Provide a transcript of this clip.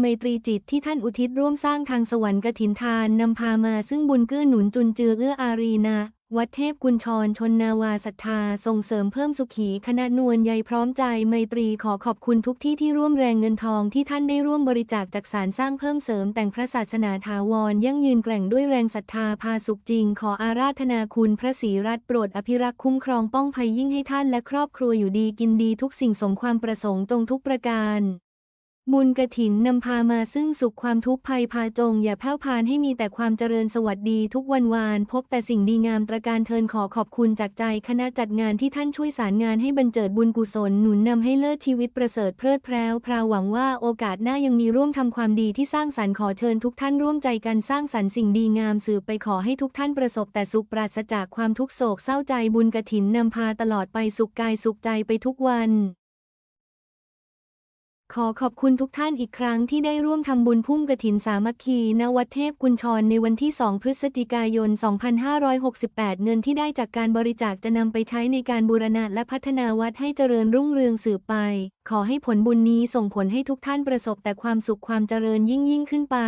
ไมตรีจิตที่ท่านอุทิศร่วมสร้างทางสวรรค์กถินทานนำพามาซึ่งบุญเกื้อหนุนจุนเจือเอื้ออารีนะวัดเทพกุญชรชนนาวาศรัทธา ส่งเสริมเพิ่มสุขี คณะนวลใยพร้อมใจไมตรีขอขอบคุณทุกที่ที่ร่วมแรงเงินทองที่ท่านได้ร่วมบริจาคจากสารสร้างเพิ่มเสริมแต่งพระศาสนาถาวร ยั่งยืนแกร่งด้วยแรงศรัทธาพาสุขจริง ขออาราธนาคุณพระศรีรัตน์โปรดอภิรักษ์คุ้มครองป้องภัยยิ่งให้ท่านและครอบครัวอยู่ดีกินดีทุกสิ่งสมความประสงค์จงทุกประการ บุญกระถินนำพามาซึ่งสุขความทุกข์ภัยพาจง อย่าแผ่วพานให้มีแต่ความเจริญสวัสดีทุกวันวาน พบแต่สิ่งดีงามตระการเทินขอขอบคุณจากใจคณะจัดงานที่ท่านช่วยสารงานให้บรรเจิดบุญกุศลหนุนนำให้เลิศชีวิตประเสริฐเพลิดเพลิพราวหวังว่าโอกาสหน้ายังมีร่วมทำความดีที่สร้างสรรค์ขอเชิญทุกท่านร่วมใจกันสร้างสรรค์สิ่งดีงามสืบไปขอให้ทุกท่านประสบแต่สุขปราศจากความทุกโศกเศร้าใจบุญกระถินนำพาตลอดไปสุขกายสุขใจไปทุกวัน ขอขอบคุณทุกท่านอีกครั้งที่ได้ร่วมทำบุญพุ่มกระถินสามัคคี ณ วัดเทพกุญชรในวันที่ 2 พฤศจิกายน 2568 เงินที่ได้จากการบริจาคจะนำไปใช้ในการบูรณะและพัฒนาวัดให้เจริญรุ่งเรืองสืบไป ขอให้ผลบุญนี้ส่งผลให้ทุกท่านประสบแต่ความสุขความเจริญยิ่งยิ่งขึ้นไป